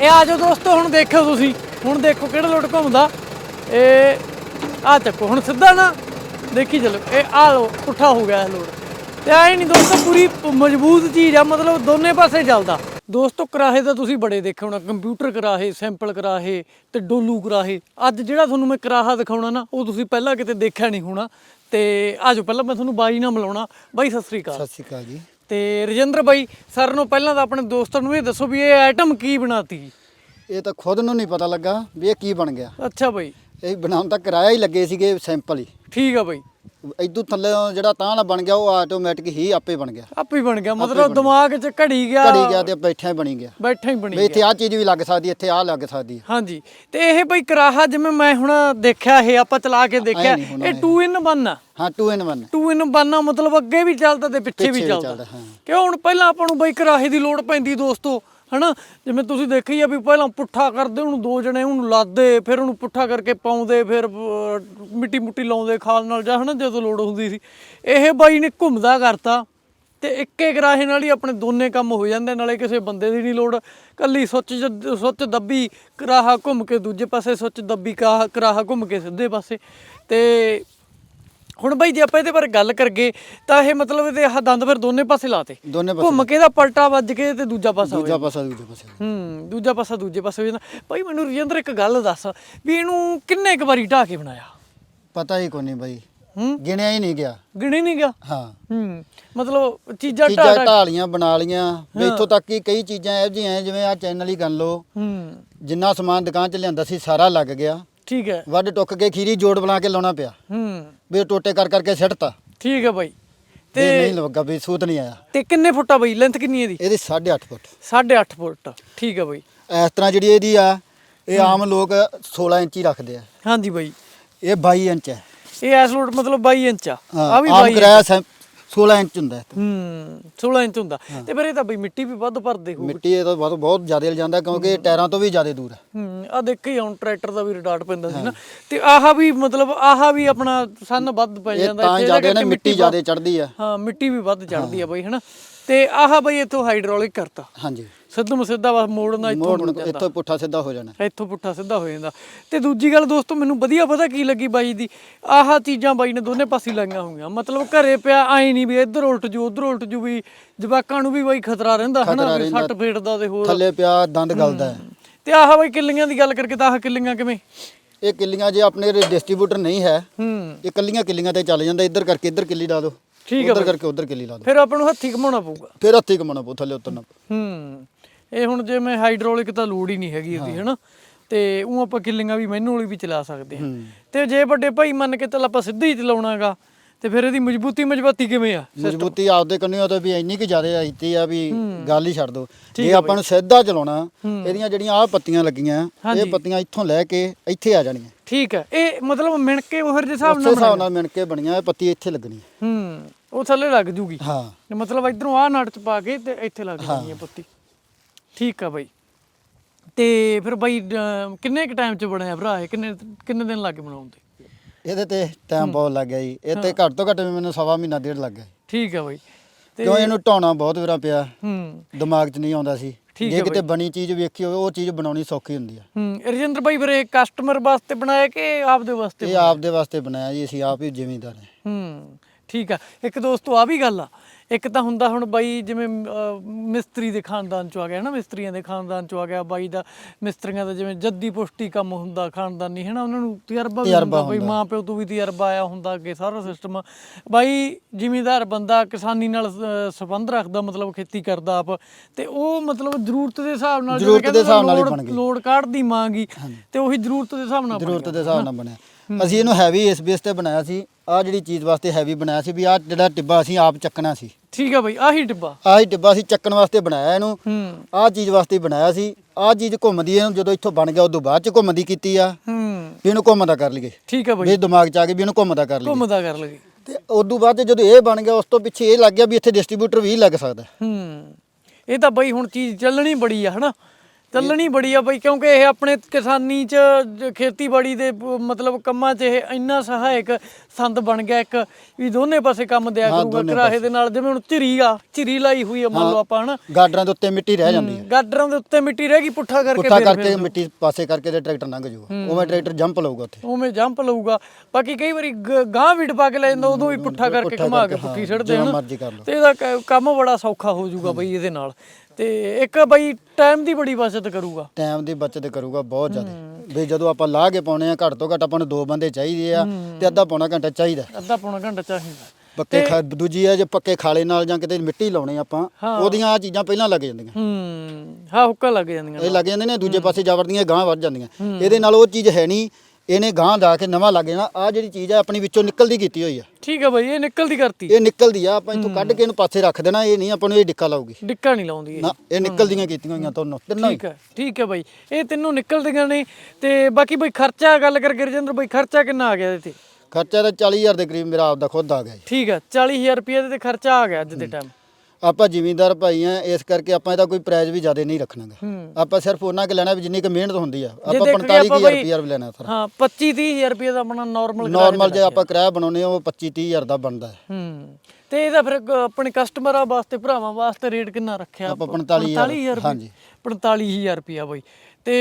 ਇਹ ਆ ਜਾਓ ਦੋਸਤੋ, ਹੁਣ ਦੇਖੋ ਤੁਸੀਂ। ਹੁਣ ਦੇਖੋ ਕਿਹੜਾ ਲੋਟ ਘੁੰਮਦਾ। ਇਹ ਆ ਚੱਕੋ, ਹੁਣ ਸਿੱਧਾ ਨਾ ਦੇਖੀ ਚਲੋ। ਇਹ ਆ ਲੋ ਪੁੱਠਾ ਹੋ ਗਿਆ ਇਹ ਲੋਟ। ਤੇ ਆਏ ਨਹੀਂ ਦੋਸਤੋ, ਪੂਰੀ ਮਜ਼ਬੂਤ ਚੀਜ਼ ਆ, ਮਤਲਬ ਦੋਨੇ ਪਾਸੇ ਚੱਲਦਾ। ਦੋਸਤੋ, ਕਰਾਹੇ ਤਾਂ ਤੁਸੀਂ ਬੜੇ ਦੇਖੇ ਹੋਣਾ ਕੰਪਿਊਟਰ ਕਰਾਹੇ, ਸੈਂਪਲ ਕਰਾਹੇ ਤੇ ਡੋਲੂ ਕਰਾਹੇ। ਅੱਜ ਜਿਹੜਾ ਤੁਹਾਨੂੰ ਮੈਂ ਕਰਾਹਾ ਦਿਖਾਉਣਾ ਨਾ, ਉਹ ਤੁਸੀਂ ਪਹਿਲਾਂ ਕਿਤੇ ਦੇਖਿਆ ਨਹੀਂ ਹੋਣਾ। ਤੇ ਆਜੋ ਪਹਿਲਾਂ ਮੈਂ ਤੁਹਾਨੂੰ ਬਾਈ ਨਾਲ ਮਿਲਾਉਣਾ। ਬਾਈ, ਸਤਿ ਸ੍ਰੀ ਅਕਾਲ। ਸਤਿ ਸ਼੍ਰੀ ਅਕਾਲ ਜੀ। ਤੇ ਰਜਿੰਦਰ ਬਾਈ ਸਰ ਨੂੰ ਪਹਿਲਾਂ ਤਾਂ ਆਪਣੇ ਦੋਸਤਾਂ ਨੂੰ ਇਹ ਦੱਸੋ ਵੀ ਇਹ ਆਈਟਮ ਕੀ ਬਣਾਤੀ? ਇਹ ਤਾਂ ਖੁਦ ਨੂੰ ਨਹੀਂ ਪਤਾ ਲੱਗਾ ਵੀ ਇਹ ਕੀ ਬਣ ਗਿਆ। ਅੱਛਾ ਬਾਈ। ਇਹ ਬਣਾਉਣ ਤਾਂ ਕਿਰਾਇਆ ਹੀ ਲੱਗੇ ਸੀਗੇ ਸੈਂਪਲ ਹੀ। ਠੀਕ ਆ ਬਾਈ। ਇਦੋਂ ਥੱਲੇ ਜਿਹੜਾ ਤਾਂ ਵਾਲਾ ਬਣ ਗਿਆ ਉਹ ਆਟੋਮੈਟਿਕ ਹੀ ਆਪੇ ਬਣ ਗਿਆ। ਆਪੇ ਹੀ ਬਣ ਗਿਆ ਮਤਲਬ ਦਿਮਾਗ 'ਚ ਘੜੀ ਗਿਆ। ਘੜੀ ਗਿਆ ਤੇ ਬੈਠਿਆ ਬਣੀ ਗਿਆ। ਬੈਠਾ ਹੀ ਬਣੀ ਵੀ ਇੱਥੇ ਆ ਚੀਜ਼ ਵੀ ਲੱਗ ਸਕਦੀ ਇੱਥੇ ਆ ਲੱਗ ਸਕਦੀ ਹੈ। ਹਾਂਜੀ। ਤੇ ਇਹ ਬਈ ਕਰਾਹਾ ਜਿਵੇਂ ਮੈਂ ਹੁਣ ਦੇਖਿਆ ਇਹ ਆਪਾਂ ਚਲਾ ਕੇ ਦੇਖਿਆ ਇਹ 2 ਇਨ 1 ਆ। ਹਾਂ 2 ਇਨ 1 2 ਇਨ 1 ਆ ਮਤਲਬ ਅੱਗੇ ਵੀ ਚੱਲਦਾ ਤੇ ਪਿੱਛੇ ਵੀ ਚੱਲਦਾ ਹਾਂ। ਕਿਉਂ ਹੁਣ ਪਹਿਲਾਂ ਆਪਾਂ ਨੂੰ ਬਈ ਕਰਾਹੇ ਦੀ ਲੋੜ ਪੈਂਦੀ ਦੋਸਤੋ। ਹਨਾ? ਜਿਵੇਂ ਤੁਸੀਂ ਦੇਖੀ ਆ ਵੀ ਪਹਿਲਾਂ ਪੁੱਠਾ ਕਰਦੇ ਉਹਨੂੰ ਦੋ ਜਣੇ ਉਹਨੂੰ ਲਾਦੇ, ਫਿਰ ਉਹਨੂੰ ਪੁੱਠਾ ਕਰਕੇ ਪਾਉਂਦੇ, ਫਿਰ ਮਿੱਟੀ ਮੁੱਟੀ ਲਾਉਂਦੇ ਖਾਲ ਨਾਲ ਜਾਂ ਹਨਾ, ਜਦੋਂ ਲੋੜ ਹੁੰਦੀ ਸੀ। ਇਹ ਬਾਈ ਨੇ ਘੁੰਮਦਾ ਕਰਤਾ ਤੇ ਇੱਕੇ ਕਰਾਹੇ ਨਾਲ ਹੀ ਆਪਣੇ ਦੋਨੇ ਕੰਮ ਹੋ ਜਾਂਦੇ, ਨਾਲੇ ਕਿਸੇ ਬੰਦੇ ਦੀ ਨਹੀਂ ਲੋੜ। ਕੱਲੀ ਸੁੱਚ ਜ- ਸੁੱਚ ਦੱਬੀ, ਕਰਾਹਾ ਘੁੰਮ ਕੇ ਦੂਜੇ ਪਾਸੇ, ਸੁੱਚ ਦੱਬੀ, ਕਰਾਹਾ ਕਰਾਹਾ ਘੁੰਮ ਕੇ ਸਿੱਧੇ ਪਾਸੇ। ਤੇ ਹੁਣ ਬਾਈ ਜੇ ਆਪਾਂ ਇਹਦੇ ਬਾਰੇ ਗੱਲ ਕਰਗੇ ਤਾਂ ਇਹ ਮਤਲਬ ਇਹਦੇ ਆਹ ਦੰਦ ਫਿਰ ਦੋਨੇ ਪਾਸੇ ਲਾਤੇ। ਦੋਨੇ ਪਾਸੇ ਘੁੰਮ ਕੇ ਦਾ ਪਲਟਾ ਵੱਜ ਕੇ ਤੇ ਦੂਜਾ ਪਾਸਾ ਹੋ ਦੂਜਾ ਪਾਸਾ ਦੂਜੇ ਪਾਸੇ। ਹੂੰ ਦੂਜਾ ਪਾਸਾ ਦੂਜੇ ਪਾਸੇ ਹੋ ਜਾਂਦਾ। ਭਾਈ ਮੈਨੂੰ ਰਜਿੰਦਰ ਇੱਕ ਗੱਲ ਦੱਸ ਵੀ ਇਹਨੂੰ ਕਿੰਨੇ ਕੁ ਵਾਰੀ ਢਾ ਕੇ ਬਣਾਇਆ? ਪਤਾ ਹੀ ਕੋਈ ਨਹੀਂ ਬਾਈ। ਹੂੰ? ਗਿਣਿਆ ਹੀ ਨਹੀਂ ਗਿਆ। ਗਿਣੀ ਨਹੀਂ ਗਿਆ? ਹਾਂ। ਹੂੰ ਮਤਲਬ ਚੀਜ਼ਾਂ ਢਾ ਚੀਜ਼ਾਂ ਢਾ ਢਾਲੀਆਂ ਬਣਾ ਲੀਆਂ। ਵੀ ਇੱਥੋਂ ਤੱਕ ਕਿ ਕਈ ਚੀਜ਼ਾਂ ਇਹੋ ਜਿਹੀਆਂ ਐ ਜਿਵੇਂ ਆ ਚੈਨਲ ਹੀ ਕਰ ਲਓ। ਹੂੰ। ਜਿੰਨਾ ਸਮਾਨ ਦੁਕਾਨ 'ਚ ਲਿਆਂਦਾ ਸੀ ਸਾਰਾ ਲੱਗ ਗਿਆ। ਠੀਕ ਹੈ। ਵੱਡ ਟੁੱਕ ਕੇ ਖੀਰੀ ਜੋੜ ਬਣਾ ਕੇ ਲਾਉਣਾ ਪਿਆ। ਹੂੰ। ਵੀ ਟੋਟੇ ਕਰ ਕਰਕੇ ਸਿੱਟਤਾ। ਠੀਕ ਹੈ ਬਾਈ। ਤੇ ਨਹੀਂ ਲੱਗਾ ਵੀ ਸੂਤ ਨਹੀਂ ਆਇਆ। ਤੇ ਕਿੰਨੇ ਫੁੱਟ ਆ ਬਾਈ? ਲੈਂਥ ਕਿੰਨੀ ਹੈ ਇਹਦੀ? ਇਹਦੀ 8.5 ਫੁੱਟ। 8.5 ਫੁੱਟ। ਠੀਕ ਹੈ ਬਾਈ। ਇਸ ਤਰ੍ਹਾਂ ਜਿਹੜੀ ਇਹਦੀ ਆ ਇਹ ਆਮ ਲੋਕ 16 ਇੰਚੀ ਰੱਖਦੇ ਆ। ਹਾਂਜੀ ਬਾਈ। ਇਹ 22 ਇੰਚ ਹੈ। ਇਹ ਐਸ ਲੋਟ ਮਤਲਬ 22 ਇੰਚ ਆ। ਹਾਂ, ਆ ਵੀ ਆਮ 22 ਕਿਰਾਇਆ ਸੈਂ- 16 ਇੰਚ ਹੁੰਦਾ ਹੈ। ਹੂੰ 16 ਇੰਚ ਹੁੰਦਾ। ਤੇ ਫਿਰ ਇਹ ਤਾਂ ਬਈ ਮਿੱਟੀ ਵੀ ਵੱਧ ਭਰਦੇ ਹੋ ਮਿੱਟੀ ਇਹ ਤਾਂ ਬਹੁਤ ਬਹੁਤ ਜ਼ਿਆਦਾ ਜਾਂਦਾ ਕਿਉਂਕਿ ਇਹ ਟਾਇਰਾਂ ਤੋਂ ਵੀ ਜ਼ਿਆਦਾ ਦੂਰ ਹੈ। ਹੂੰ ਆ ਦੇਖੀ ਹੁਣ ਟਰੈਕਟਰ ਦਾ ਵੀ ਰਿਟਾਰਟ ਪੈਂਦਾ ਸੀ ਨਾ। ਤੇ ਆਹ ਵੀ ਮਤਲਬ ਆਹ ਵੀ ਆਪਣਾ ਸੰਨ ਵੱਧ ਪੈ ਜਾਂਦਾ ਤਾਂ ਇੱਥੇ, ਜ਼ਿਆਦਾ ਨਾ ਮਿੱਟੀ ਜ਼ਿਆਦਾ ਚੜਦੀ ਆ ਹਾਂ। ਮਿੱਟੀ ਵੀ ਵੱਧ ਚੜਦੀ ਆ ਬਈ ਹਨਾ। ਤੇ ਆਹ ਬਈ ਇੱਥੋਂ ਹਾਈਡ੍ਰੋਲਿਕ ਕਰਤਾ। ਹਾਂਜੀ। ਸਿੱਧੂ ਮਸਿੱਧਾ ਬਸ ਮੋੜਨਾ ਇੱਥੋਂ ਮੋੜ ਜਾਂਦਾ। ਇੱਥੋਂ ਪੁੱਠਾ ਸਿੱਧਾ ਹੋ ਜਾਣਾ। ਇੱਥੋਂ ਪੁੱਠਾ ਸਿੱਧਾ ਹੋ ਜਾਂਦਾ। ਤੇ ਦੂਜੀ ਗੱਲ ਦੋਸਤੋ ਮੈਨੂੰ ਵਧੀਆ ਪਤਾ ਕੀ ਲੱਗੀ ਬਾਈ ਦੀ? ਆਹ ਚੀਜ਼ਾਂ ਬਾਈ ਨੇ ਦੋਨੇ ਪਾਸੇ ਲਾਈਆਂ ਹੋਈਆਂ। ਮਤਲਬ ਘਰੇ ਪਿਆ ਆਈ ਨਹੀਂ ਵੀ ਇੱਧਰ ਉਲਟ ਜੂ ਉੱਧਰ ਉਲਟ ਜੂ ਵੀ ਜਵਾਕਾਂ ਨੂੰ ਵੀ ਬਾਈ ਖਤਰਾ ਰਹਿੰਦਾ ਹਨਾ? ਵੀ। ਸੱਟ ਫੇਟ ਦਾ ਤੇ ਹੋਰ। ਥੱਲੇ ਪਿਆ ਦੰਦ ਗਲਦਾ। ਤੇ ਆਹ ਬਾਈ ਕਿੱਲੀਆਂ ਦੀ ਗੱਲ ਕਰਕੇ ਤਾਂ ਆਹ ਕਿੱਲੀਆਂ ਕਿਵੇਂ? ਇਹ ਕਿੱਲੀਆਂ ਜੇ ਆਪਣੇ ਡਿਸਟ੍ਰੀਬਿਊਟਰ ਨਹੀਂ ਹੈ ਹੂੰ। ਇਹ ਕੱਲੀਆਂ ਕਿੱਲੀਆਂ ਤੇ ਚੱਲ ਜਾਂਦਾ। ਇੱਧਰ ਕਰਕੇ ਇੱਧਰ ਕਿੱਲੀ ਲਾ ਦਿਓ। ਠੀਕ ਹੈ ਉੱਧਰ। ਕਰਕੇ ਉੱਧਰ ਕਿੱਲੀ ਲਾ ਦਿਓ। ਫਿਰ ਆਪਾਂ ਨੂੰ ਹੱਥੀ ਘਮਾਉਣਾ ਪਊਗਾ। ਫਿਰ ਹੱਥੀ ਕਮਾਉਣਾ ਪਊ ਥੱਲੇ ਉਤਰਨਾ ਹੂੰ। ਇਹ ਹੁਣ ਜਿਵੇਂ ਹਾਈਡ੍ਰੋਲਿਕ ਤਾਂ ਲੋਡ ਹੀ ਨਹੀਂ ਹੈਗੀ ਉਹਦੀ ਹਨਾ? ਤੇ ਉਹ ਆਪਾਂ ਕਿੱਲੀਆਂ ਵੀ ਮੈਨੂਅਲੀ ਵੀ ਚਲਾ ਸਕਦੇ ਹਾਂ। ਤੇ ਜੇ ਵੱਡੇ ਭਾਈ ਮੰਨ ਕੇ ਚੱਲ ਆਪਾਂ ਸਿੱਧਾ ਹੀ ਚਲਾਉਣਾਗਾ ਤੇ ਫਿਰ ਇਹਦੀ ਮਜ਼ਬੂਤੀ ਮਜ਼ਬੂਤੀ ਕਿਵੇਂ ਆ? ਮਜ਼ਬੂਤੀ ਆਪਦੇ ਕੰਨਿਓ ਤਾਂ ਵੀ ਇੰਨੀ ਕਿ ਜ਼ਿਆਦਾ ਆਈਤੀ ਆ ਵੀ ਗੱਲ ਹੀ ਛੱਡ ਦੋ। ਜੇ ਆਪਾਂ ਨੂੰ ਸਿੱਧਾ ਚਲਾਉਣਾ ਇਹਦੀਆਂ ਜਿਹੜੀਆਂ ਆਹ ਪੱਤੀਆਂ ਲੱਗੀਆਂ ਇਹ ਪੱਤੀਆਂ ਇੱਥੋਂ ਲੈ ਕੇ ਇੱਥੇ ਆ ਜਾਣੀਆਂ। ਠੀਕ ਹੈ ਇਹ ਮਤਲਬ ਮਿਣ ਕੇ ਉਹਰ ਦੇ ਹਿਸਾਬ ਉਸੇ ਨਾਲ ਹਿਸਾਬ ਨਾਲ ਮਿਣ ਕੇ ਬਣੀਆਂ ਇਹ ਪੱਤੀ ਇੱਥੇ ਲੱਗਣੀ ਹੈ। ਉਹ ਥੱਲੇ ਲੱਗ ਜੂਗੀ। ਹਾਂ। ਮਤਲਬ ਇਧਰੋਂ ਆਹ ਨਟ ਚ ਪਾ ਕੇ ਤੇ ਇੱਥੇ ਲੱਗ ਜਾਣੀ ਹੈ ਪੱਤੀ। ਠੀਕ ਆ ਬਾਈ। ਤੇ ਫਿਰ ਬਾਈ ਕਿੰਨੇ ਕ ਟਾਈਮ ਚ ਬਣਿਆ ਭਰਾ ਇਹ? ਕਿੰਨੇ ਕਿੰਨੇ ਦਿਨ ਲੱਗੇ ਬਣਾਉਣ ਤੇ? ਇਹਦੇ ਤੇ ਟਾਈਮ ਬਹੁਤ ਲੱਗ ਗਿਆ ਜੀ। ਇਹ ਤੇ ਘੱਟ ਤੋਂ ਘੱਟ ਵੀ ਮੈਨੂੰ ਸਵਾ ਮਹੀਨਾ ਡੇਢ ਲੱਗ ਗਿਆ ਠੀਕ ਆ ਬਾਈ। ਤੇ ਕਿਉਂ ਇਹਨੂੰ ਢਾਉਣਾ ਬਹੁਤ ਵਾਰਾ ਪਿਆ। ਹੂੰ। ਦਿਮਾਗ 'ਚ ਨਹੀਂ ਆਉਂਦਾ ਸੀ। ਠੀਕ ਜੇ ਹੈ ਕਿਤੇ ਬਣੀ ਚੀਜ਼ ਵੇਖੀ ਹੋਵੇ ਉਹ ਚੀਜ਼ ਬਣਾਉਣੀ ਸੌਖੀ ਹੁੰਦੀ ਆ। ਹੂੰ। ਰਜਿੰਦਰ ਭਾਈ ਫਿਰ ਇਹ ਕਸਟਮਰ ਵਾਸਤੇ ਬਣਾਇਆ ਕਿ ਆਪਦੇ ਵਾਸਤੇ ਇਹ ਆਪ ਦੇ ਵਾਸਤੇ ਬਣਾਇਆ ਜੀ। ਅਸੀਂ ਆਪ ਹੀ ਜ਼ਿਮੀਂਦਾਰ ਹਾਂ। ਹੂੰ। ਠੀਕ ਆ। ਇੱਕ ਦੋਸਤੋ ਆ ਵੀ ਗੱਲ ਆ। ਇੱਕ ਤਾਂ ਹੁੰਦਾ ਹੁਣ ਬਾਈ ਜਿਵੇਂ ਮਿਸਤਰੀ ਦੇ ਖਾਨਦਾਨ ਚੋਂ ਆ ਗਿਆ ਨਾ ਮਿਸਤਰੀਆਂ ਦੇ ਖਾਨਦਾਨ ਚੋਂ ਆ ਗਿਆ ਬਾਈ ਦਾ ਮਿਸਤਰੀਆਂ ਦਾ ਜਿਵੇਂ ਜੱਦੀ ਪੁਸ਼ਟੀ ਕੰਮ ਹੁੰਦਾ ਖਾਨਦਾਨੀ ਹੈ ਨਾ ਉਹਨਾਂ ਨੂੰ ਤਜਰਬਾ ਵੀ ਹੁੰਦਾ ਬਈ ਮਾਂ ਪਿਓ ਤੋਂ ਵੀ ਤਜਰਬਾ ਆਇਆ ਹੁੰਦਾ ਅੱਗੇ ਸਾਰਾ ਸਿਸਟਮ। ਬਾਈ ਜ਼ਿਮੀਂਦਾਰ ਬੰਦਾ ਕਿਸਾਨੀ ਨਾਲ ਸੰਬੰਧ ਰੱਖਦਾ ਮਤਲਬ ਖੇਤੀ ਕਰਦਾ ਆਪ ਤੇ ਉਹ ਮਤਲਬ ਜ਼ਰੂਰਤ ਦੇ ਹਿਸਾਬ ਨਾਲ ਜਿਵੇਂ ਦੇ ਕਹਿੰਦੇ। ਲੋੜ ਕਾਢਦੀ ਮੰਗੀ ਤੇ ਉਹੀ ਜ਼ਰੂਰਤ ਦੇ ਹਿਸਾਬ ਨਾਲ ਜ਼ਰੂਰਤ ਦੇ ਹਿਸਾਬ ਨਾਲ ਬਣਿਆ। ਅਸੀਂ ਇਹਨੂੰ ਹੈਵੀ ਇਸ ਬੇਸ ਤੇ ਬਣਾਇਆ ਸੀ। ਆਹ ਜਿਹੜੀ ਚੀਜ਼ ਵਾਸਤੇ ਹੈਵੀ ਬਣਾਇਆ ਸੀ ਵੀ ਆਹ ਜਿਹੜਾ ਟਿੱਬਾ ਅਸੀਂ ਆਪ ਚੱਕਣਾ ਸੀ। ਠੀਕ ਆ ਬਾਈ ਆਹੀ ਡਿੱਬਾ ਆਹ ਟਿੱਬਾ ਅਸੀਂ ਚੱਕਣ ਵਾਸਤੇ ਬਣਾਇਆ ਇਹਨੂੰ। ਹੂੰ। ਆਹ ਚੀਜ਼ ਵਾਸਤੇ ਬਣਾਇਆ ਸੀ। ਆਹ ਚੀਜ਼ ਘੁੰਮਦੀ ਇਹਨੂੰ ਜਦੋਂ ਇੱਥੋਂ ਬਣ ਗਿਆ ਉਦੋਂ ਬਾਅਦ ਚ ਘੁੰਮਦੀ ਕੀਤੀ ਆ। ਹੂੰ। ਵੀ ਇਹਨੂੰ ਘੁੰਮਦਾ ਕਰ ਲਈਏ। ਠੀਕ ਆ ਬਾਈ। ਵੀ ਦਿਮਾਗ ਚ ਆ ਕੇ ਵੀ ਇਹਨੂੰ ਘੁੰਮਦਾ ਕਰ ਲਈਏ। ਘੁੰਮਦਾ ਕਰ ਲਗੀ ਤੇ ਉਦੋਂ ਬਾਅਦ 'ਚ ਜਦੋਂ ਇਹ ਬਣ ਗਿਆ ਉਸ ਤੋਂ ਪਿੱਛੇ ਇਹ ਲੱਗ ਗਿਆ ਵੀ ਇੱਥੇ ਡਿਸਟ੍ਰੀਬਿਊਟਰ ਵੀ ਲੱਗ ਸਕਦਾ। ਹੂੰ। ਇਹ ਤਾਂ ਬਈ ਹੁਣ ਚੀਜ਼ ਚੱਲਣੀ ਬੜੀ ਆ ਹਨਾ? ਚੱਲਣੀ ਬੜੀ ਆ ਬਈ ਕਿਉਂਕਿ ਇਹ ਆਪਣੇ ਕਿਸਾਨੀ ਚ ਜ- ਖੇਤੀਬਾੜੀ ਦੇ ਪ- ਮਤਲਬ ਕੰਮਾਂ 'ਚ ਇਹ ਇੰਨਾ ਸਹਾਇਕ ਸੰਦ ਬਣ ਗਿਆ ਇੱਕ ਵੀ ਦੋਨੇ ਪਾਸੇ ਕੰਮ ਦਿਆ ਕਰੂਗਾ ਕਰਾਹੇ ਦੇ ਨਾਲ ਜਿਵੇਂ ਹੁਣ ਝਿਰੀ ਆ ਝਿਰੀ ਲਾਈ ਹੋਈ ਆ ਮੰਨ ਲਓ ਆਪਾਂ ਹਨਾ? ਗਾਡਰਾਂ ਦੇ ਉੱਤੇ ਮਿੱਟੀ ਰਹਿ ਜਾਂਦੀ ਹੈ। ਗਾਡਰਾਂ ਦੇ ਉੱਤੇ ਮਿੱਟੀ ਰਹਿ ਗਈ ਪੁੱਠਾ ਕਰਕੇ ਪੁੱਠਾ ਫਿਰ- ਕਰਕੇ ਮਿੱਟੀ ਪਾਸੇ ਕਰਕੇ ਤੇ ਟਰੈਕਟਰ ਲੰਘ ਜਾਊਗਾ। ਉਵੇਂ ਟਰੈਕਟਰ ਜੰਪ ਲਊਗਾ ਉੱਥੇ। ਉਵੇਂ ਜੰਪ ਲਊਗਾ। ਬਾਕੀ ਕਈ ਵਾਰੀ ਗ- ਗਾਂਹ ਵੀ ਡਪਾ ਕੇ ਲੈ ਜਾਂਦਾ ਉਦੋਂ ਵੀ ਪੁੱਠਾ ਕਰਕੇ ਘੁਮਾ ਕੇ ਪੁੱਠੀ ਛੱਡਦੇ ਜਿਵੇਂ ਹਨ ਮਰਜ਼ੀ ਕਰ ਲਓ। ਤੇ ਇਹਦਾ ਕ- ਕੰਮ ਬੜਾ ਸੌਖਾ ਹੋ ਜਾਊਗਾ ਬਈ ਇਹਦੇ ਨਾਲ। ਤੇ ਇੱਕ ਬਈ ਟਾਈਮ ਦੀ ਬੜੀ ਬਚਤ ਕਰੂਗਾ। ਟਾਈਮ ਦੀ ਬਚਤ ਕਰੂਗਾ ਬਹੁਤ ਜ਼ਿਆਦਾ। ਵੀ ਜਦੋਂ ਆਪਾਂ ਲਾਹ ਕੇ ਪਾਉਣੇ ਆ ਘੱਟ ਤੋਂ ਘੱਟ ਆਪਾਂ ਨੂੰ ਦੋ ਬੰਦੇ ਚਾਹੀਦੇ ਆ ਤੇ ਅੱਧਾ ਪੌਣਾ ਘੰਟਾ ਚਾਹੀਦਾ। ਅੱਧਾ ਪੌਣਾ ਘੰਟਾ ਚਾਹੀਦਾ। ਪੱਕੇ ਖਾ ਦੂਜੀ ਆ ਜੇ ਪੱਕੇ ਖਾਲੇ ਨਾਲ ਜਾਂ ਕਿਤੇ ਮਿੱਟੀ ਲਾਉਣੀ ਆਪਾਂ ਉਹਦੀਆਂ ਆ ਚੀਜ਼ਾਂ ਪਹਿਲਾਂ ਲੱਗ ਜਾਂਦੀਆਂ। ਹੂੰ ਹਾਂ ਹੁੱਕਾ ਲੱਗ ਜਾਂਦੀਆਂ ਇਹ ਲੱਗ ਜਾਂਦੇ ਨੇ ਦੂਜੇ ਪਾਸੇ ਜਾ ਵੜਦੀਆਂ ਗਾਂ ਵੱਧ ਜਾਂਦੀਆਂ। ਇਹਦੇ ਨਾਲ ਉਹ ਚੀਜ਼ ਹੈ ਨਹੀਂ ਇਹਨੇ ਗਾਂ ਦਾ ਕੇ ਨਵਾਂ ਲੱਗ ਜਾਣਾ। ਆ ਜਿਹੜੀ ਚੀਜ਼ ਆ ਆਪਣੀ ਵਿੱਚੋਂ ਨਿਕਲਦੀ ਕੀਤੀ ਹੋਈ ਆ। ਠੀਕ ਹੈ ਬਈ ਇਹ ਨਿਕਲਦੀ ਕਰਤੀ। ਇਹ ਨਿਕਲਦੀ ਆ ਆਪਾਂ ਇੱਥੋਂ ਕੱਢ ਕੇ ਇਹਨੂੰ ਪਾਸੇ ਰੱਖ ਦੇਣਾ ਇਹ ਨਹੀਂ ਆਪਾਂ ਨੂੰ ਇਹ ਡਿੱਕਾ ਲਾਊਗੀ। ਡਿੱਕਾ ਨਹੀਂ ਲਾਉਂਦੀ ਇਹ। ਨਾ ਇਹ ਨਿਕਲਦੀਆਂ ਕੀਤੀਆਂ ਹੋਈਆਂ ਤੁਹਾਨੂੰ ਤਿੰਨੋਂ ਹੀ। ਠੀਕ ਹੈ ਠੀਕ ਹੈ ਬਈ। ਇਹ ਤਿੰਨੋਂ ਨਿਕਲਦੀਆਂ ਨੇ ਤੇ ਬਾਕੀ ਬਈ ਖਰਚਾ ਗੱਲ ਕਰਕੇ ਰਜਿੰਦਰ ਬਈ ਖਰਚਾ ਕਿੰਨਾ ਆ ਗਿਆ ਇਹਦੇ ਤੇ? ਖਰਚਾ ਤਾਂ 40000 ਦੇ ਕਰੀਬ ਮੇਰਾ ਆਪਦਾ ਖੁਦ ਆ ਗਿਆ ਜੀ। ਠੀਕ ਹੈ 40000 ਰੁਪਏ ਦੇ ਤੇ ਖਰਚਾ ਆ ਗਿਆ ਅੱਜ ਦੇ ਟਾਈਮ ਆਪਾਂ ਜ਼ਿਮੀਂਦਾਰ ਭਾਈ ਆ ਇਸ ਕਰਕੇ ਆਪਾਂ ਇਹਦਾ ਕੋਈ ਪ੍ਰਾਈਜ਼ ਵੀ ਜ਼ਿਆਦਾ ਨਹੀਂ ਰੱਖਣਾਗਾ। ਆਪਾਂ ਸਿਰਫ ਉਹਨਾਂ ਕਿ ਲੈਣਾ ਵੀ ਜਿੰਨੀ ਕੁ ਮਿਹਨਤ ਹੁੰਦੀ ਆ। ਆਪਾਂ ਦੇਖੀਏ 45000 ਆਪਾਂ ਬਈ- ਰੁਪਏ ਵੀ ਲੈਣਾ ਸਰ। ਹਾਂ 25 30000 ਰੁਪਏ ਦਾ ਆਪਣਾ ਨਾਰਮਲ ਨਾਰਮਲ ਜੇ ਆਪਾਂ ਕਿਰਾਇਆ ਬਣਾਉਨੇ ਆ ਉਹ 25 30000 ਦਾ ਬਣਦਾ ਹੈ। ਹੂੰ ਤੇ ਇਹਦਾ ਫਿਰ ਆਪਣੇ ਕਸਟਮਰਾਂ ਵਾਸਤੇ ਭਰਾਵਾਂ ਵਾਸਤੇ ਰੇਟ ਕਿੰਨਾ ਰੱਖਿਆ ਆਪਾਂ 45,000 45000 ਹਾਂਜੀ। 45000 ਰੁਪਿਆ ਬਈ। ਤੇ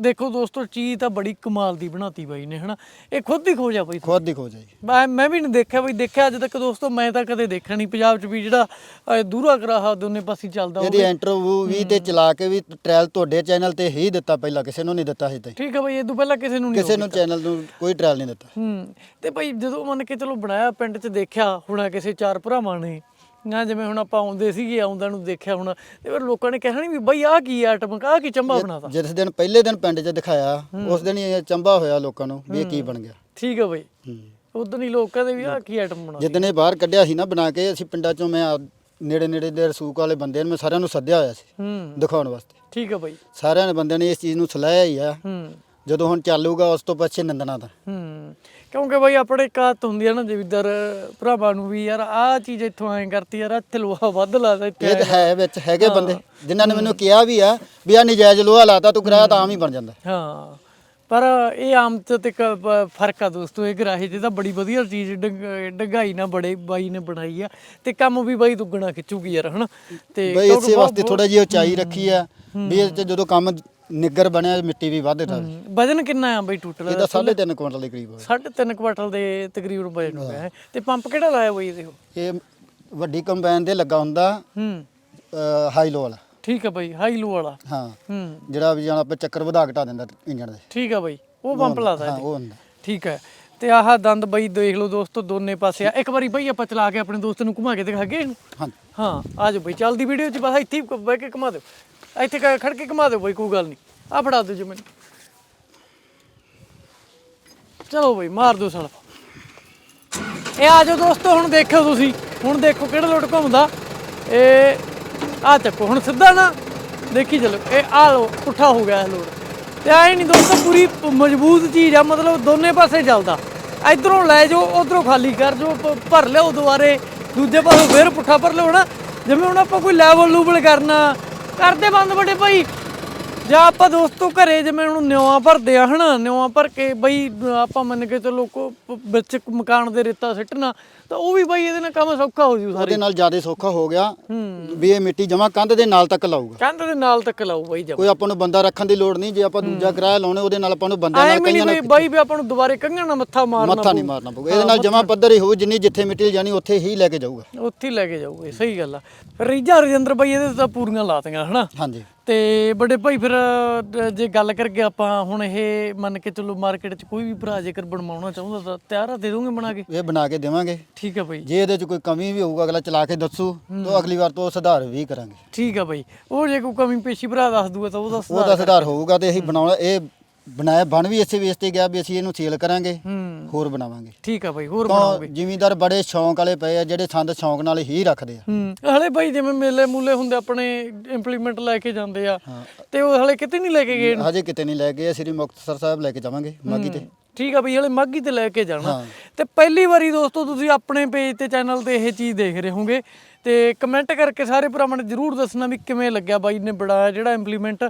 ਦੇਖੋ ਦੋਸਤੋ ਚੀਜ਼ ਤਾਂ ਬੜੀ ਕਮਾਲ ਦੀ ਬਣਾਤੀ ਬਾਈ ਨੇ ਹਨਾ? ਇਹ ਖੁਦ ਹੀ ਖੋਜਿਆ ਬਈ ਖੁਦ ਦੀ ਖੋਜ ਹੈ ਜੀ। ਮੈਂ ਮੈਂ ਵੀ ਨਹੀਂ ਦੇਖਿਆ ਬਈ ਦੇਖਿਆ ਅੱਜ ਤੱਕ ਦੋਸਤੋ ਮੈਂ ਤਾਂ ਕਦੇ ਦੇਖਿਆ ਨਹੀਂ ਪੰਜਾਬ 'ਚ ਵੀ ਜਿਹੜਾ ਦੂਰਾ ਕਰਾਹਾ ਦੋਨੇ ਪਾਸੇ ਚੱਲਦਾ ਇਹਦੀ ਹੋਵੇ। ਇੰਟਰਵਿਊ ਵੀ ਤੇ ਚਲਾ ਕੇ ਵੀ ਟ੍ਰਾਇਲ ਤੁਹਾਡੇ ਚੈਨਲ ਤੇ ਹੀ ਦਿੱਤਾ ਪਹਿਲਾਂ ਕਿਸੇ ਨੂੰ ਨਹੀਂ ਦਿੱਤਾ ਸੀ ਤੇ ਠੀਕ ਹੈ ਬਈ ਇਹ ਤੋਂ ਪਹਿਲਾਂ ਕਿਸੇ ਨੂੰ ਨਹੀਂ ਕਿਸੇ ਨੂੰ ਚੈਨਲ ਨੂੰ ਕੋਈ ਟ੍ਰਾਇਲ ਨਹੀਂ ਦਿੱਤਾ। ਹੂੰ। ਤੇ ਭਾਈ ਜਦੋਂ ਮੰਨ ਕੇ ਚਲੋ ਬਣਾਇਆ ਪਿੰਡ 'ਚ ਦੇਖਿਆ ਹੁਣਾ ਕਿਸੇ ਚਾਰ ਭਰਾਵਾਂ ਨੇ ਨਾ ਜਿਵੇਂ ਹੁਣ ਆਪਾਂ ਆਉਂਦੇ ਸੀਗੇ ਆਉਂਦਿਆਂ ਨੂੰ ਦੇਖਿਆ ਹੁਣ ਤੇ ਫਿਰ ਲੋਕਾਂ ਨੇ ਕਹਿਣਾ ਨਹੀਂ ਵੀ ਬਈ ਆਹ ਕੀ ਆਈਟਮ ਆਹ ਕੀ ਚੰਬਾ ਬਣਾਤਾ? ਜਿਸ ਦਿਨ ਪਹਿਲੇ ਦਿਨ ਪਿੰਡ 'ਚ ਦਿਖਾਇਆ ਉਸ ਦਿਨ ਹੀ ਇਹ ਚੰਬਾ ਹੋਇਆ ਲੋਕਾਂ ਨੂੰ ਵੀ ਇਹ ਕੀ ਬਣ ਗਿਆ। ਠੀਕ ਹੈ ਬਈ। ਹੂੰ। ਉਦੋਂ ਹੀ ਲੋਕ ਕਹਿੰਦੇ ਵੀ ਆਹ ਕੀ ਆਈਟਮ ਬਣਾ ਜਿੱਦਣ ਇਹ ਬਾਹਰ ਕੱਢਿਆ ਸੀ ਨਾ ਬਣਾ ਕੇ ਅਸੀਂ ਪਿੰਡਾਂ 'ਚੋਂ ਮੈਂ ਨੇੜੇ ਨੇੜੇ ਦੇ ਰਸੂਕ ਵਾਲੇ ਬੰਦੇ ਨੂੰ ਮੈਂ ਸਾਰਿਆਂ ਨੂੰ ਸੱਦਿਆ ਹੋਇਆ ਸੀ ਹੂੰ। ਦਿਖਾਉਣ ਵਾਸਤੇ। ਠੀਕ ਹੈ ਬਈ। ਸਾਰਿਆਂ ਨੇ ਬੰਦਿਆਂ ਨੇ ਇਸ ਚੀਜ਼ ਨੂੰ ਸਲਾਹਿਆ ਹੀ ਆ। ਹੂੰ। ਜਦੋਂ ਹੁਣ ਚੱਲੂਗਾ ਉਸ ਤੋਂ ਪਿੱਛੇ ਨੰਦਣਾ ਦਾ ਹੂੰ। ਕਿਉਂਕਿ ਬਈ ਆਪਣੇ ਕਾਤ ਹੁੰਦੀ ਆ ਨਾ ਜਵਿੱਦਰ ਭਰਾਵਾਂ ਨੂੰ ਵੀ ਯਾਰ ਆਹ ਚੀਜ਼ ਇੱਥੋਂ ਐਂ ਕਰਤੀ ਯਾਰ ਇੱਥੇ ਲੋਹਾ ਵੱਧ ਲਾਦਾ ਇੱਥੇ। ਇਹ ਤਾਂ ਹੈ ਵਿੱਚ ਹੈਗੇ ਬੰਦੇ ਜਿਨ੍ਹਾਂ ਨੇ ਮੈਨੂੰ ਕਿਹਾ ਵੀ ਆ ਵੀ ਆ ਨਜਾਇਜ਼ ਲੋਹਾ ਲਾਤਾ ਤੂੰ ਕਿਰਾਇਆ ਤਾਂ ਆਮ ਹੀ ਬਣ ਜਾਂਦਾ। ਹਾਂ ਪਰ ਇਹ ਆਮ ਚ ਤੇ ਕ- ਬ- ਫ਼ਰਕ ਆ ਦੋਸਤੋ ਇਹ ਗਰਾਹੀ ਚ ਤਾਂ ਬੜੀ ਵਧੀਆ ਚੀਜ਼ ਡੰਗ- ਡੰਗਾਈ ਨਾ ਬੜੇ ਬਾਈ ਨੇ ਬਣਾਈ ਆ ਤੇ ਕੰਮ ਵੀ ਬਾਈ ਦੁੱਗਣਾ ਖਿੱਚੂਗੀ ਯਾਰ ਹਨਾ? ਤੇ ਬਈ ਕਿਉਂਕਿ ਇਸੇ ਬਹੁਤ- ਵਾਸਤੇ ਥੋੜਾ ਜਿਹਾ ਉਚਾਈ ਰੱਖੀ ਆ ਵੀ ਇਹ 'ਚ ਜਦੋਂ ਕੰਮ ਨਿੱਗਰ ਬਣਿਆ ਮਿੱਟੀ ਵੀ ਵੱਧ ਜਾਵੇ ਹੂੰ, ਵਜ਼ਨ ਕਿੰਨਾ ਆ ਬਾਈ ਟੋਟਲ? ਇਹਦਾ 3.5 ਕੁਇੰਟਲ ਦੇ ਕਰੀਬ ਸਾਢੇ ਤਿੰਨ ਕੁਆਟਲ ਦੇ ਤਕਰੀਬਨ ਵਜ਼ਨ ਹੋ ਗਿਆ ਹੈ। ਤੇ ਪੰਪ ਕਿਹੜਾ ਲਾਇਆ ਬਾਈ ਇਹਦੇ ਉਹ? ਇਹ ਵੱਡੀ ਕੰਬਾਈਨ ਦੇ ਲੱਗਾ ਹੁੰਦਾ ਹੂੰ। ਹਾਈ ਲੋ ਵਾਲਾ। ਠੀਕ ਆ ਬਾਈ ਹਾਈ ਲੋ ਵਾਲਾ। ਹਾਂ। ਹੂੰ। ਜਿਹੜਾ ਵੀ ਜਾਨ ਆਪਾਂ ਚੱਕਰ ਵਧਾ ਘਟਾ ਦਿੰਦਾ ਇੰਜਣ ਦੇ। ਠੀਕ ਆ ਬਾਈ ਉਹ ਪੰਪ ਲਾਦਾ ਹਾਂ ਉਹ ਹੁੰਦਾ। ਠੀਕ ਹੈ ਤੇ ਆਹ ਦੰਦ ਬਈ ਦੇਖ ਲਓ ਦੋਸਤੋ ਦੋਨੇ ਪਾਸੇ ਆ। ਇੱਕ ਵਾਰੀ ਬਈ ਆਪਾਂ ਚਲਾ ਕੇ ਆਪਣੇ ਦੋਸਤ ਨੂੰ ਘੁਮਾ ਕੇ ਦਿਖਾਗੇ ਇਹਨੂੰ? ਹਾਂ। ਹਾਂ ਆ ਜਾਓ ਬਈ ਚੱਲਦੀ ਵੀਡੀਓ ਚ ਬਸ ਇੱਥੇ ਬਹਿ ਕੇ ਘੁਮਾ ਦਿਓ। ਇੱਥੇ ਖੜ ਕੇ ਘੁਮਾ ਦਿਓ ਬਈ ਕੋਈ ਗੱਲ ਨਹੀਂ। ਆ ਫੜਾ ਦਿਓ ਜੀ ਮੈਨੂੰ। ਚਲੋ ਬਈ, ਮਾਰ ਦਿਓ ਸੜ ਇਹ ਆ ਜਾਓ ਦੋਸਤੋ, ਹੁਣ ਦੇਖੋ ਤੁਸੀਂ। ਹੁਣ ਦੇਖੋ ਕਿਹੜਾ ਲੋਟ ਘੁੰਮਦਾ। ਇਹ ਆ ਚੱਕੋ, ਹੁਣ ਸਿੱਧਾ ਨਾ ਦੇਖੀ ਚਲੋ। ਇਹ ਆ ਲੋ ਪੁੱਠਾ ਹੋ ਗਿਆ ਇਹ ਲੋਟ। ਤੇ ਆਏ ਨਹੀਂ ਦੋਸਤੋ, ਪੂਰੀ ਮਜ਼ਬੂਤ ਚੀਜ਼ ਆ, ਮਤਲਬ ਦੋਨੇ ਪਾਸੇ ਚੱਲਦਾ। ਇਧਰੋਂ ਲੈ ਜਾਓ, ਉਧਰੋਂ ਖਾਲੀ ਕਰ ਜੋ ਭਰ ਲਿਓ ਦੁਬਾਰੇ। ਦੂਜੇ ਪਾਸੇ ਫੇਰ ਪੁੱਠਾ ਭਰ ਲਿਓ ਨਾ। ਜਿਵੇਂ ਹੁਣ ਆਪਾਂ ਕੋਈ ਲੈਵਲ ਲੂਬਲ ਕਰਨਾ ਕਰਦੇ ਬੰਦ ਵੱਡੇ ਭਾਈ। ਜਾਂ ਆਪਾਂ ਦੋਸਤੋ ਘਰੇ ਜਿਵੇਂ ਹੁਣ ਨਿਉਆਂ ਭਰਦੇ ਆ ਹਨਾ? ਨਿਉਆਂ ਭਰ ਕੇ ਬਈ ਆਪਾਂ ਮੰਨ ਕੇ ਚੱਲੋ ਕੋ ਵਿੱਚ ਮਕਾਨ ਦੇ ਰੇਤਾ ਸਿੱਟਣਾ ਤਾਂ ਉਹ ਵੀ ਬਈ ਇਹਦੇ ਨਾਲ ਕੰਮ ਸੌਖਾ ਹੋ ਜੂ ਸਾਰੇ। ਉਹਦੇ ਨਾਲ ਜ਼ਿਆਦਾ ਸੌਖਾ ਹੋ ਗਿਆ ਵੀ ਇਹ ਮਿੱਟੀ ਜਮਾ ਕੰਧ ਦੇ ਨਾਲ ਤੱਕ ਲਾਊਗਾ। ਕੰਧ ਦੇ ਨਾਲ ਤੱਕ ਲਾਓ ਬਈ ਜਮ। ਕੋਈ ਆਪਾਂ ਨੂੰ ਬੰਦਾ ਰੱਖਣ ਦੀ ਲੋੜ ਨਹੀਂ ਜੇ ਆਪਾਂ ਦੂਜਾ ਕਿਰਾਇਆ ਲਾਉਣੇ ਉਹਦੇ ਨਾਲ ਆਪਾਂ ਨੂੰ ਬੰਦਿਆਂ ਐ ਨਾਲ ਕਈਆਂ ਬਈ ਬਾਈ ਵੀ ਆਪਾਂ ਨੂੰ ਦੁਬਾਰੇ ਕੰਗਣ ਨਾਲ ਮੱਥਾ ਮਾਰਨਾ ਮੱਥਾ ਨਹੀਂ ਮਾਰਨਾ ਪਊਗਾ। ਇਹਦੇ ਨਾਲ ਜਮਾ ਪੱਧਰ ਹੀ ਹੋਊ ਜਿੰਨੀ ਜਿੱਥੇ ਮਿੱਟੀ ਜਾਣੀ ਉੱਥੇ ਹੀ ਲੈ ਕੇ ਜਾਊਗਾ। ਉੱਥੇ ਹੀ ਲੈ ਕੇ ਜਾਊਗੇ ਸਹੀ ਗੱਲ ਆ। ਰੀਜਾ ਰਜਿੰਦਰ ਬਾਈ ਇਹਦੇ ਤਾਂ ਪੂਰੀਆਂ ਲਾਤੀਆਂ ਹਨਾ? ਹਾਂਜੀ। ਤੇ ਵੱਡੇ ਭਾਈ ਫਿਰ ਜੇ ਗੱਲ ਕਰਕੇ ਆਪਾਂ ਹੁਣ ਇਹ ਮੰਨ ਕੇ ਚੱਲੋ ਮਾਰਕੀਟ 'ਚ ਕੋਈ ਵੀ ਭਰਾ ਜੇਕਰ ਬਣਵਾਉਣਾ ਚਾਹੁੰਦਾ ਤਾਂ ਤਿਆਰ ਆ ਦੇ ਦੋਗੇ ਬਣਾ ਕੇ? ਇਹ ਬਣਾ ਕੇ ਦੇਵਾਂਗੇ। ਠੀਕ ਆ ਬਾਈ ਜੇ ਇਹਦੇ 'ਚ ਕੋਈ ਕਮੀ ਵੀ ਹੋਊਗਾ ਅਗਲਾ ਚਲਾ ਕੇ ਦੱਸੂ ਤਾਂ ਅਗਲੀ ਵਾਰ ਤੋਂ ਉਹ ਸੁਧਾਰ ਵੀ ਕਰਾਂਗੇ। ਠੀਕ ਆ ਬਾਈ ਉਹ ਜੇ ਕੋਈ ਕਮੀ ਪੇਸ਼ੀ ਭਰਾ ਦੱਸ ਦੂਗਾ ਤਾਂ ਉਹਦਾ ਉਹਦਾ ਸੁਧਾਰ ਹੋਊਗਾ ਤੇ ਅਸੀਂ ਬਣਾਉਣਾ ਇਹ ਬਣਾਇਆ ਬਣ ਵੀ ਇਸੇ ਵੇਸ ਤੇ ਗਿਆ ਵੀ ਅਸੀਂ ਇਹਨੂੰ ਸੇਲ ਕਰਾਂਗੇ ਹੂੰ। ਹੋਰ ਬਣਾਵਾਂਗੇ। ਠੀਕ ਆ ਬਾਈ ਹੋਰ ਤਾਂ ਜ਼ਿਮੀਂਦਾਰ ਬੜੇ ਸ਼ੌਂਕ ਵਾਲੇ ਪਏ ਆ ਜਿਹੜੇ ਸੰਦ ਸ਼ੌਂਕ ਨਾਲ ਹੀ ਰੱਖਦੇ ਆ। ਹੂੰ ਹਲੇ ਬਾਈ ਜਿਵੇਂ ਮੇਲੇ ਮੂਲੇ ਹੁੰਦੇ ਆਪਣੇ ਇੰਪਲੀਮੈਂਟ ਲੈ ਕੇ ਜਾਂਦੇ ਆ ਤੇ ਉਹ ਹਲੇ ਕਿਤੇ ਨਹੀਂ ਲੈ ਕੇ ਗਏ? ਹਜੇ ਕਿਤੇ ਨਹੀਂ ਲੈ ਗਏ ਸ੍ਰੀ ਮੁਕਤਸਰ ਸਾਹਿਬ ਲੈ ਕੇ ਜਾਵਾਂਗੇ ਮਾਗੀ ਤੇ। ਠੀਕ ਆ ਬਈ ਹਲੇ ਮਾਗੀ ਤੇ ਲੈ ਕੇ ਜਾਣਾ। ਹਾਂ। ਤੇ ਪਹਿਲੀ ਵਾਰੀ ਦੋਸਤੋ ਤੁਸੀਂ ਆਪਣੇ ਪੇਜ ਤੇ ਚੈਨਲ ਤੇ ਇਹ ਚੀਜ਼ ਦੇਖ ਰਹੇ ਹੋਗੇ। ਤੇ ਕਮੈਂਟ ਕਰਕੇ ਸਾਰੇ ਭਰਾਵਾਂ ਨੇ ਜਰੂਰ ਦੱਸਣਾ ਵੀ ਕਿਵੇਂ ਲੱਗਿਆ ਬਾਈ ਨੇ ਬਣਾਇਆ ਜਿਹੜਾ ਇੰਪਲੀਮੈਂਟ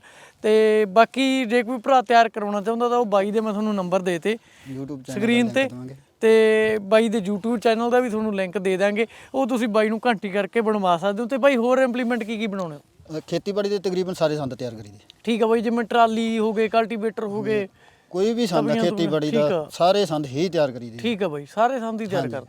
ਤੇ ਬਾਕੀ ਜੇ ਕੋਈ ਭਰਾ ਤਿਆਰ ਕਰਾਉਣਾ ਚਾਹੁੰਦਾ ਤਾਂ ਉਹ ਬਾਈ ਦੇ ਮੈਂ ਤੁਹਾਨੂੰ ਨੰਬਰ ਦੇਤੇ YouTube ਚੈਨਲ ਸਕਰੀਨ ਤੇ ਤੇ ਬਾਈ ਦੇ YouTube ਚੈਨਲ ਦਾ ਵੀ ਤੁਹਾਨੂੰ ਲਿੰਕ ਦੇ ਦਾਂਗੇ। ਉਹ ਤੁਸੀਂ ਬਾਈ ਨੂੰ ਘੰਟੀ ਕਰਕੇ ਬਣਵਾ ਸਕਦੇ ਹੋ ਤੇ ਬਾਈ ਹੋਰ ਇੰਪਲੀਮੈਂਟ ਕੀ ਕੀ ਬਣਾਉਣੇ ਹੋ? ਖੇਤੀਬਾੜੀ ਦੇ ਤਕਰੀਬਨ ਸਾਰੇ ਸੰਦ ਤਿਆਰ ਕਰੀਦੇ। ਠੀਕ ਆ ਬਾਈ ਜਿਵੇਂ ਟਰਾਲੀ ਹੋ ਗਏ ਕਲਟੀਵੇਟਰ ਹੋ ਗਏ ਕੋਈ ਵੀ ਸੰਦ ਖੇਤੀਬਾੜੀ ਦਾ। ਸਾਰੇ ਸੰਦ ਹੀ ਤਿਆਰ ਕਰੀਦੇ। ਠੀਕ ਆ ਬਾਈ ਸਾਰੇ ਸੰਦ ਹੀ ਤਿਆਰ ਕਰ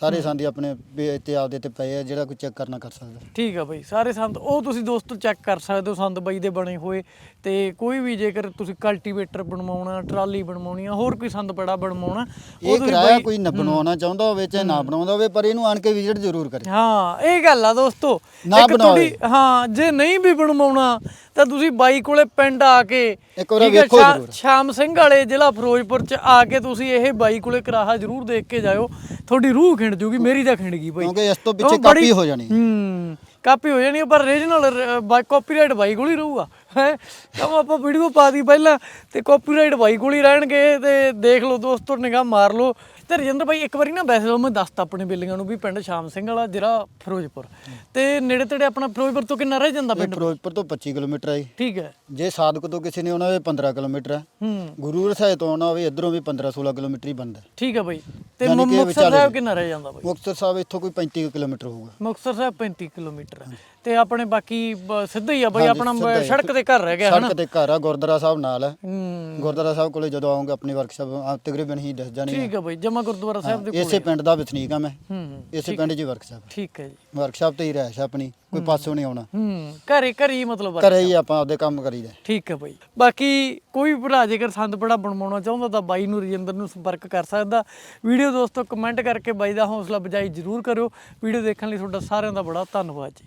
ਸਾਰੇ ਸੰਦ ਹੀ ਆਪਣੇ ਵੀ ਆਪਦੇ ਤੇ ਪਏ ਆ ਜਿਹੜਾ ਕੋਈ ਚੈੱਕ ਕਰਨਾ ਕਰ ਸਕਦਾ। ਠੀਕ ਆ ਬਾਈ ਸਾਰੇ ਸੰਦ ਉਹ ਤੁਸੀਂ ਦੋਸਤੋ ਚੈੱਕ ਕਰ ਸਕਦੇ ਹੋ ਸੰਦ ਬਾਈ ਦੇ ਬਣੇ ਹੋਏ। ਤੇ ਕੋਈ ਵੀ ਜੇਕਰ ਤੁਸੀਂ ਕਲਟੀਵੇਟਰ ਬਣਵਾਉਣਾ ਟਰਾਲੀ ਬਣਵਾਉਣੀ ਆ ਹੋਰ ਕੋਈ ਸੰਦ ਬੜਾ ਬਣਵਾਉਣਾ ਉਹ ਇਹ ਤੁਸੀਂ ਕਿਰਾਇਆ ਬਾਈ- ਕੋਈ ਨਾ ਬਣਾਉਣਾ ਚਾਹੁੰਦਾ ਹੋਵੇ ਚਾਹੇ ਨਾ ਬਣਾਉਂਦਾ ਹੋਵੇ ਪਰ ਇਹਨੂੰ ਆਣ ਕੇ ਵਿਜ਼ਿਟ ਜ਼ਰੂਰ ਕਰੇ। ਹਾਂ ਇਹ ਗੱਲ ਆ ਦੋਸਤੋ। ਨਾ। ਤੁਹਾਡੀ ਹਾਂ ਜੇ ਨਹੀਂ ਵੀ ਬਣਵਾਉਣਾ ਤਾਂ ਤੁਸੀਂ ਬਾਈ ਕੋਲੇ ਪਿੰਡ ਆ ਕੇ ਇੱਕ ਵਾਰ ਵੇਖੋ। ਸ਼ਾਮ ਸਿੰਘ ਵਾਲੇ ਜ਼ਿਲ੍ਹਾ ਫਿਰੋਜ਼ਪੁਰ ਚ ਆ ਕੇ ਤੁਸੀਂ ਇਹ ਬਾਈ ਕੋਲੇ ਕਰਾਹਾ ਜ਼ਰੂਰ ਦੇਖ ਕੇ ਜਾਇਓ। ਤੁਹਾਡੀ ਰੂਹ ਖਿੰਡ ਜੂਗੀ ਮੇਰੀ ਤਾਂ ਖਿੰਡ ਗਈ ਬਾਈ। ਕਿਉਂਕਿ ਇਸ ਤੋਂ ਪਿੱਛੇ ਕਾਪੀ ਹੋ ਜਾਣੀ। ਹੂੰ ਕਾਪੀ ਹੋ ਜਾਣੀ ਪਰ ਰੀਜਨਲ ਬਾਈ ਕਾਪੀਰਾਈਟ ਬਾਈ ਕੋਲ ਹੀ ਰਹੂਗਾ। ਹੈ? ਕਮ ਆਪਾਂ ਵੀਡੀਓ ਪਾ ਦੀ ਪਹਿਲਾਂ ਤੇ ਕਾਪੀਰਾਈਟ ਬਾਈ ਕੋਲ ਹੀ ਰਹਿਣਗੇ ਤੇ ਦੇਖ ਲਓ ਦੋਸਤੋ ਨਿਗਾਹ ਮਾਰ ਲਓ। ਤੇ ਰਜਿੰਦਰ ਬਾਈ ਇੱਕ ਵਾਰੀ ਨਾ ਵੈਸੇ ਤਾਂ ਮੈਂ ਦੱਸਤਾ ਆਪਣੇ ਬੇਲੀਆਂ ਨੂੰ ਵੀ ਪਿੰਡ ਸ਼ਾਮ ਸਿੰਘ ਵਾਲਾ ਜ਼ਿਲ੍ਹਾ ਫਿਰੋਜ਼ਪੁਰ ਤੇ ਨੇੜੇ ਤੇੜੇ ਆਪਣਾ ਫਿਰੋਜ਼ਪੁਰ ਤੋਂ ਕਿੰਨਾ ਰਹਿ ਜਾਂਦਾ ਪਿੰਡ ਫਿਰੋਜ਼ਪੁਰ ਤੋਂ 25 ਕਿਲੋਮੀਟਰ ਹੈ ਜੀ। ਠੀਕ ਹੈ ਜੇ ਸਾਦਕ ਤੋਂ ਕਿਸੇ ਨੇ ਆਉਣਾ ਹੋਵੇ 15 ਕਿਲੋਮੀਟਰ ਹੈ ਹੂੰ ਗੁਰੂ ਰਸਾਏ ਤੋਂ ਆਉਣਾ ਹੋਵੇ ਇਧਰੋਂ ਵੀ 15 16 ਕਿਲੋਮੀਟਰ ਹੀ ਬਣਦਾ ਹੈ। ਠੀਕ ਹੈ ਬਾਈ ਤੇ ਯਾਨੀ ਕਿ ਮੁਕਤਸਰ ਵਿਚਾਲੇ ਸਾਹਿਬ। ਕਿੰਨਾ ਰਹਿ ਜਾਂਦਾ ਬਾਈ ਮੁਕਤਸਰ ਸਾਹਿਬ ਇੱਥੋਂ ਕੋਈ 35 ਕੁ ਕਿਲੋਮੀਟਰ ਹੋਊਗਾ ਮੁਕਤਸਰ ਸਾਹਿਬ 35 ਕਿਲੋਮੀਟਰ ਹੈ। ਤੇ ਆਪਣੇ ਬਾਕੀ ਬ- ਸਿੱਧਾ ਹੀ ਆ ਬਾਈ ਹਾਂਜੀ, ਆਪਣਾ ਸਿੱਧਾ ਹੀ। ਸੜਕ ਤੇ ਘਰ ਰਹਿ ਗਿਆ ਹਨਾ? ਸੜਕ ਤੇ ਘਰ ਆ ਗੁਰਦੁਆਰਾ ਸਾਹਿਬ ਨਾਲ ਹੈ ਹੂੰ। ਗੁਰਦੁਆਰਾ ਸਾਹਿਬ ਕੋਲੇ ਜਦੋਂ ਆਉਂਗਾ ਆਪਣੀ ਵਰਕਸ਼ਾਪ ਤਕਰੀਬਨ ਹੀ ਦੱਸ ਜਾਣੀ ਠੀਕ ਹੈ ਬਾਈ ਜਮਾ ਗੁਰਦੁਆਰਾ ਸਾਹਿਬ ਦੇ ਇਸੇ ਪਿੰਡ ਦਾ ਵਸਨੀਕ ਆ ਮੈਂ। ਹੂੰ ਹੂੰ ਇਸੇ ਪਿੰਡ 'ਚ ਵਰਕਸ਼ਾਪ ਠੀਕ ਹੈ ਜੀ। ਵਰਕਸ਼ਾਪ ਤੇ ਹੀ ਰਹਿਸ਼ ਆਪਣੀ ਕੋਈ ਪਾਸੋਂ ਨਹੀਂ ਆਉਣਾ। ਹੂੰ ਘਰੇ ਘਰੇ ਮਤਲਬ ਘਰੇ ਹੀ ਆਪਾਂ ਆਪਦੇ ਕੰਮ ਕਰੀਦਾ ਠੀਕ ਹੈ ਬਾਈ। ਬਾਕੀ ਕੋਈ ਵੀ ਭਰਾ ਜੇਕਰ ਸੰਦ ਬੜਾ ਬਣਵਾਉਣਾ ਚਾਹੁੰਦਾ ਤਾਂ ਬਾਈ ਨੂੰ ਰਜਿੰਦਰ ਨੂੰ ਸੰਪਰਕ ਕਰ ਸਕਦਾ। ਵੀਡੀਓ ਦੋਸਤੋ ਕਮੈਂਟ ਕਰਕੇ ਬਾਈ ਦਾ ਹੌਸਲਾ ਬਜਾਈ ਜ਼ਰੂਰ ਕਰਿਓ। ਵੀਡੀਓ ਦੇਖਣ ਲਈ ਤੁਹਾਡਾ ਸਾਰਿਆਂ ਦਾ ਬੜਾ ਧੰਨਵਾਦ ਜੀ।